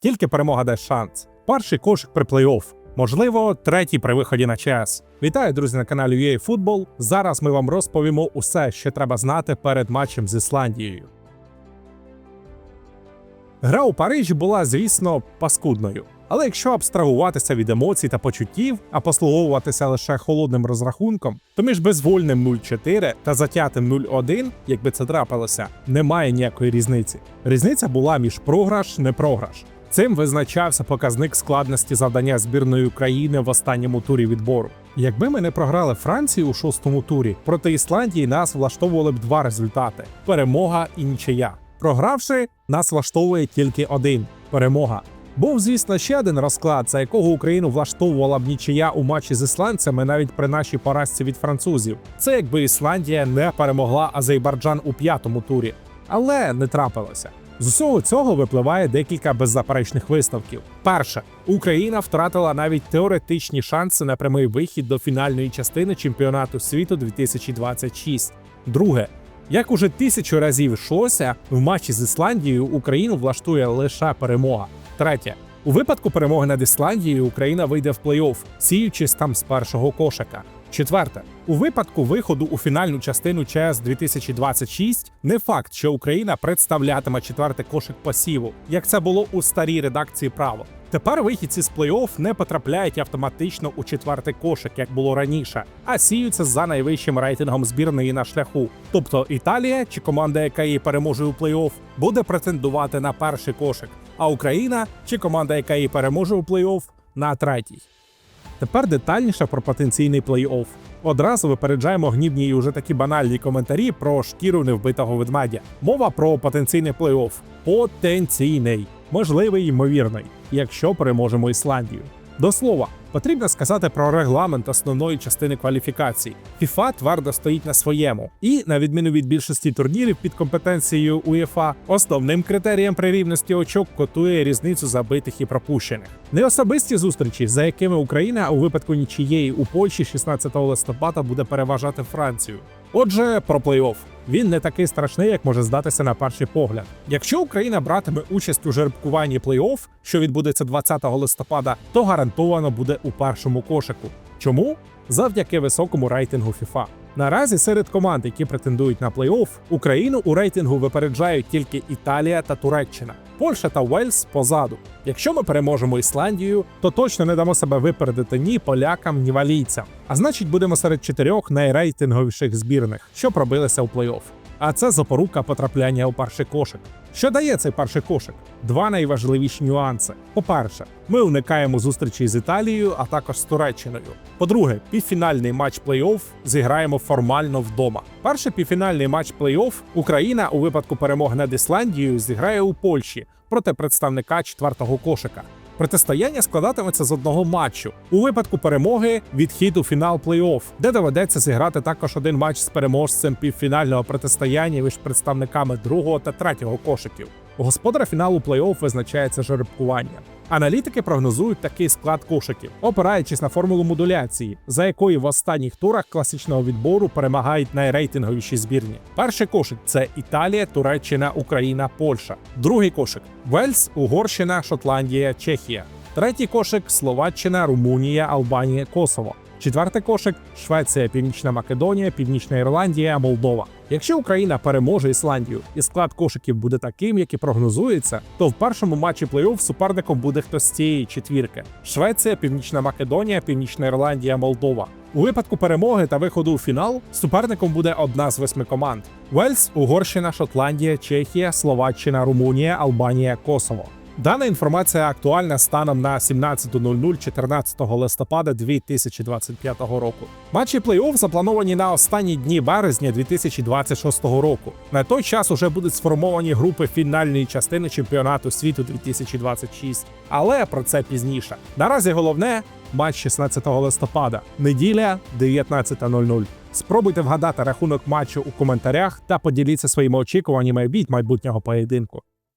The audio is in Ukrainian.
Тільки перемога дасть шанс. Перший кошик при плей-офф. Можливо, третій при виході на ЧС. Вітаю, друзі, на каналі UA Football. Зараз ми вам розповімо усе, що треба знати перед матчем з Ісландією. Гра у Парижі була, звісно, паскудною. Але якщо абстрагуватися від емоцій та почуттів, а послуговуватися лише холодним розрахунком, то між безвольним 0-4 та затятим 0-1, якби це трапилося, немає ніякої різниці. Різниця була між програш не програш. Цим визначався показник складності завдання збірної України в останньому турі відбору. Якби ми не програли Франції у шостому турі, проти Ісландії нас влаштовували б два результати: перемога і нічия. Програвши, нас влаштовує тільки один перемога. Був, звісно, ще один розклад, за якого Україну влаштовувала б нічия у матчі з ісландцями навіть при нашій поразці від французів. Це якби Ісландія не перемогла Азербайджан у п'ятому турі, але не трапилося. З усього цього випливає декілька беззаперечних виставків. Перше, Україна втратила навіть теоретичні шанси на прямий вихід до фінальної частини чемпіонату світу 2026. Друге, як уже тисячу разів йшлося, в матчі з Ісландією Україну влаштує лише перемога. Третє. У випадку перемоги над Ісландією Україна вийде в плей-офф, сіючись там з першого кошика. Четверте, у випадку виходу у фінальну частину ЧС 2026 не факт, що Україна представлятиме четвертий кошик посіву, як це було у старій редакції право. Тепер вихідці з плей-офф не потрапляють автоматично у четвертий кошик, як було раніше, а сіються за найвищим рейтингом збірної на шляху. Тобто Італія чи команда, яка її переможе у плей-офф, буде претендувати на перший кошик, а Україна чи команда, яка її переможе у плей-офф, на третій. Тепер детальніше про потенційний плей-офф. Одразу випереджаємо гнівні і уже такі банальні коментарі про шкіру невбитого ведмедя. Мова про потенційний плей-офф. Потенційний, можливий ймовірний, якщо переможемо Ісландію. До слова, потрібно сказати про регламент основної частини кваліфікацій. FIFA твердо стоїть на своєму, і, на відміну від більшості турнірів під компетенцією УЄФА, основним критерієм при рівності очок котує різницю забитих і пропущених. Не особисті зустрічі, за якими Україна у випадку нічієї у Польщі 16 листопада буде переважати Францію. Отже, про плей-офф. Він не такий страшний, як може здатися на перший погляд. Якщо Україна братиме участь у жеребкуванні плей-офф, що відбудеться 20 листопада, то гарантовано буде у першому кошику. Чому? Завдяки високому рейтингу FIFA. Наразі серед команд, які претендують на плей-офф, Україну у рейтингу випереджають тільки Італія та Туреччина. Польща та Уельс позаду. Якщо ми переможемо Ісландію, то точно не дамо себе випередити ні полякам, ні валійцям. А значить, будемо серед чотирьох найрейтинговіших збірних, що пробилися у плей-офф. А це запорука потрапляння у перший кошик. Що дає цей перший кошик? Два найважливіші нюанси. По-перше, ми уникаємо зустрічі з Італією, а також з Туреччиною. По-друге, півфінальний матч плей-офф зіграємо формально вдома. Перший півфінальний матч плей-офф Україна у випадку перемоги над Ісландією зіграє у Польщі проти представника четвертого кошика. Протистояння складатиметься з одного матчу. У випадку перемоги відхід у фінал плей-офф, де доведеться зіграти також один матч з переможцем півфінального протистояння між представниками другого та третього кошиків. Господар фіналу плей-офф визначається жеребкуванням. Аналітики прогнозують такий склад кошиків, опираючись на формулу модуляції, за якою в останніх турах класичного відбору перемагають найрейтинговіші збірні. Перший кошик це Італія, Туреччина, Україна, Польща. Другий кошик Вельс, Угорщина, Шотландія, Чехія. Третій кошик Словаччина, Румунія, Албанія, Косово. Четвертий кошик Швеція, Північна Македонія, Північна Ірландія, Молдова. Якщо Україна переможе Ісландію і склад кошиків буде таким, як і прогнозується, то в першому матчі плей-офф суперником буде хтось з цієї четвірки: Швеція, Північна Македонія, Північна Ірландія, Молдова. У випадку перемоги та виходу у фінал суперником буде одна з восьми команд: Вельс, Угорщина, Шотландія, Чехія, Словаччина, Румунія, Албанія, Косово. Дана інформація актуальна станом на 17.00 14 листопада 2025 року. Матчі плей-офф заплановані на останні дні березня 2026 року. На той час уже будуть сформовані групи фінальної частини чемпіонату світу 2026. Але про це пізніше. Наразі головне матч 16 листопада, неділя 19.00. Спробуйте вгадати рахунок матчу у коментарях та поділіться своїми очікуваннями від майбутнього поєдинку.